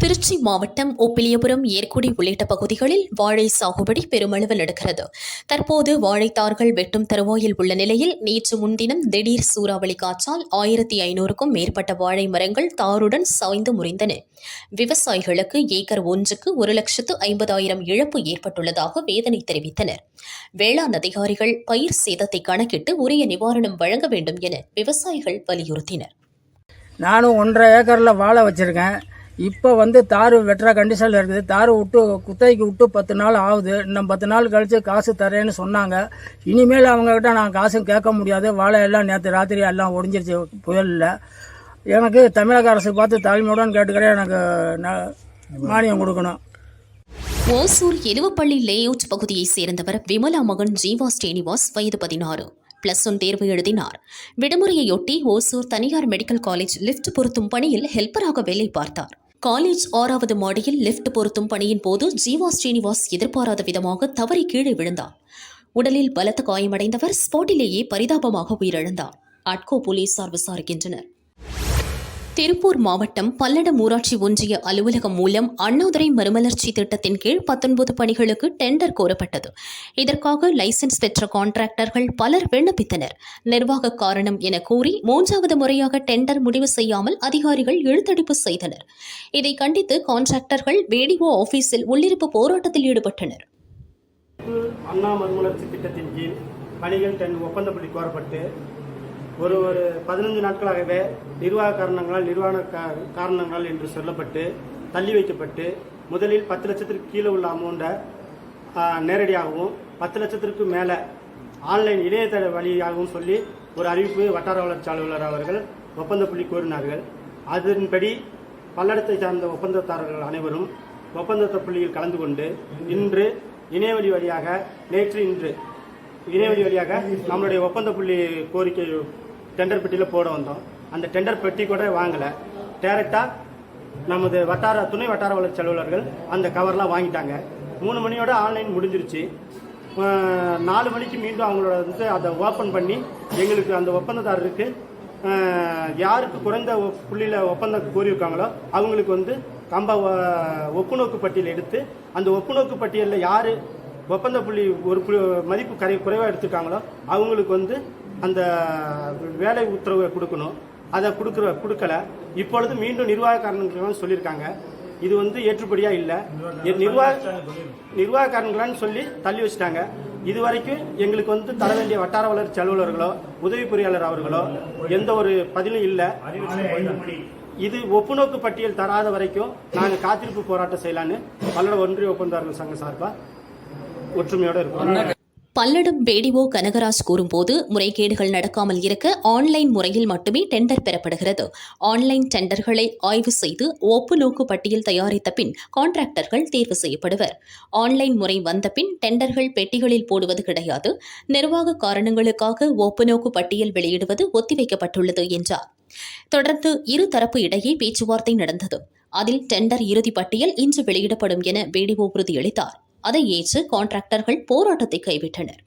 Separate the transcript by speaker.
Speaker 1: திருச்சி மாவட்டம் ஒப்பிலியபுரம் ஏற்குடி உள்ளிட்ட பகுதிகளில் வாழை சாகுபடி பெருமளவு நடக்கிறது. தற்போது வாழைத்தார்கள் வெட்டும் தருவாயில் உள்ள நிலையில் நேற்று முன்தினம் திடீர் சூறாவளி காற்றால் ஆயிரத்தி ஐநூறுக்கும் மேற்பட்ட வாழை மரங்கள் தாருடன் சாய்ந்து முறிந்தன. விவசாயிகளுக்கு ஏக்கர் ஒன்றுக்கு ஒரு லட்சத்து ஐம்பதாயிரம் இழப்பு ஏற்பட்டுள்ளதாக வேதனை தெரிவித்தனர். வேளாண் அதிகாரிகள் பயிர் சேதத்தை கணக்கிட்டு உரிய நிவாரணம் வழங்க வேண்டும் என விவசாயிகள் வலியுறுத்தினர்.
Speaker 2: நானும் ஒன்றரை ஏக்கரில் வாழை வச்சுருக்கேன். இப்போ வந்து தார் வெட்டுற கண்டிஷனில் இருக்குது. தார் விட்டு குத்தகைக்கு விட்டு பத்து நாள் ஆகுது. இன்னும் பத்து நாள் கழித்து காசு தரேன்னு சொன்னாங்க. இனிமேல் அவங்கக்கிட்ட நான் காசும் கேட்க முடியாது. வாழை எல்லாம் நேற்று ராத்திரி எல்லாம் ஒடிஞ்சிருச்சு புயலில். எனக்கு தமிழக அரசு பார்த்து தாழ்மையுடன் கேட்டுக்கிறேன். எனக்கு ந- மானியம் கொடுக்கணும்.
Speaker 1: ஓசூர் எருவப்பள்ளி லேஅவுட் பகுதியைச் சேர்ந்தவர் விமலா மகன் ஜீவா ஸ்ரீனிவாஸ் வயது பதினாறு. பிளஸ் ஒன் தேர்வு எழுதினார். விடுமுறையொட்டி ஓசூர் தனியார் மெடிக்கல் காலேஜ் லிஃப்ட் பொருத்தும் பணியில் ஹெல்ப்பராக வேலை பார்த்தார். காலேஜ் ஆறாவது மாடியில் லிப்ட் பொருத்தும் பணியின் போது ஜீவா ஸ்ரீனிவாஸ் எதிர்பாராத விதமாக தவறி கீழே விழுந்தார். உடலில் பலத்த காயமடைந்தவர் ஸ்பாட்டிலேயே பரிதாபமாக உயிரிழந்தார். அட்கோ போலீசார் விசாரிக்கின்றனர். திருப்பூர் மாவட்டம் பல்லடம் ஊராட்சி ஒன்றிய அலுவலகம் மூலம் அண்ணாதுரை மறுமலர்ச்சி திட்டத்தின் கீழ் பத்தொன்பது பணிகளுக்கு டெண்டர் கோரப்பட்டது. இதற்காக லைசென்ஸ் பெற்ற கான்ட்ராக்டர்கள் பலர் விண்ணப்பித்தனர். நிர்வாக காரணம் என கூறி மூன்றாவது முறையாக டெண்டர் முடிவு செய்யாமல் அதிகாரிகள் இழுத்தடிப்பு செய்தனர். இதை கண்டித்து கான்ட்ராக்டர்கள் வேடிஓ ஆபீஸில் உள்ளிருப்பு போராட்டத்தில் ஈடுபட்டனர்.
Speaker 3: அண்ணா மறுமலர்ச்சி திட்டத்தின் கீழ் பணிகள் ஒப்பந்தப்படி கோரப்பட்டு ஒரு ஒரு பதினஞ்சு நாட்களாகவே நிர்வாக காரணங்களால் நிர்வாக காரணங்கள் காரணங்களால் என்று சொல்லப்பட்டு தள்ளி வைக்கப்பட்டு முதலில் பத்து லட்சத்திற்கு கீழே உள்ள அமௌண்ட்டை நேரடியாகவும் பத்து லட்சத்திற்கு மேலே ஆன்லைன் இணையதள வழியாகவும் சொல்லி ஒரு அறிவிப்பு வட்டார வளர்ச்சி அலுவலர் அவர்கள் ஒப்பந்த புள்ளி கோரினார்கள். அதன்படி பல்லடத்தை சார்ந்த ஒப்பந்ததாரர்கள் அனைவரும் ஒப்பந்த புள்ளியில் கலந்து கொண்டு இன்று இணையவழி வழியாக நேற்று இன்று இணையவழி வழியாக நம்மளுடைய ஒப்பந்த புள்ளி கோரிக்கை டெண்டர் பெட்டியில் போட வந்தோம். அந்த டெண்டர் பெட்டி கூட வாங்கலை. டேரெக்டாக நமது வட்டார துணை வட்டார வளர்ச்சி அலுவலர்கள் அந்த கவர்லாம் வாங்கிட்டாங்க. மூணு மணியோட ஆன்லைன் முடிஞ்சிருச்சு. நாலு மணிக்கு மீண்டும் அவங்களோட வந்து அதை ஓப்பன் பண்ணி எங்களுக்கு அந்த ஒப்பந்ததாரருக்கு யாருக்கு குறைந்த புள்ளியில் ஒப்பந்தம் கோரியிருக்காங்களோ அவங்களுக்கு வந்து கம்ப ஒப்புநோக்கு பட்டியல் எடுத்து அந்த ஒப்புநோக்கு பட்டியலில் யார் ஒப்பந்த புள்ளி ஒரு மதிப்பு கரை குறைவாக எடுத்துருக்காங்களோ அவங்களுக்கு வந்து அந்த வேலை உத்தரவை கொடுக்கணும். அதை கொடுக்குற கொடுக்கல. இப்பொழுது மீண்டும் நிர்வாக காரணங்களான்னு சொல்லியிருக்காங்க. இது வந்து ஏற்றுப்படியா இல்லை. நிர்வாக நிர்வாக காரணங்களான்னு சொல்லி தள்ளி வச்சுட்டாங்க. இது வரைக்கும் எங்களுக்கு வந்து தர வேண்டிய வட்டார வளர்ச்சி அலுவலர்களோ உதவி பொறியாளர் அவர்களோ எந்த ஒரு பதிலும் இல்லை. இது ஒப்புநோக்கு பட்டியல் தராத வரைக்கும் நாங்கள் காத்திருப்பு போராட்டம் செய்யலான்னு பல்லட ஒன்றிய ஒப்பந்தாரர்கள் சங்க சார்பா ஒற்றுமையோட இருக்கோம்.
Speaker 1: பல்லடம் பேடிஓ கனகராஜ் கூறும்போது முறைகேடுகள் நடக்காமல் இருக்க ஆன்லைன் முறையில் மட்டுமே டெண்டர் பெறப்படுகிறது. ஆன்லைன் டெண்டர்களை ஆய்வு செய்து ஒப்புநோக்கு பட்டியல் தயாரித்த பின் கான்ட்ராக்டர்கள் தேர்வு செய்யப்படுவர். ஆன்லைன் முறை வந்த பின் டெண்டர்கள் பெட்டிகளில் போடுவது கிடையாது. நிர்வாக காரணங்களுக்காக ஒப்புநோக்கு பட்டியல் வெளியிடுவது ஒத்திவைக்கப்பட்டுள்ளது என்றார். தொடர்ந்து இருதரப்பு இடையே பேச்சுவார்த்தை நடந்தது. அதில் டெண்டர் இறுதி பட்டியல் இன்று வெளியிடப்படும் என பேடிஓ உறுதியளித்தார். அதை ஏற்று கான்ட்ராக்டர்கள் போராட்டத்தை கைவிட்டனர்.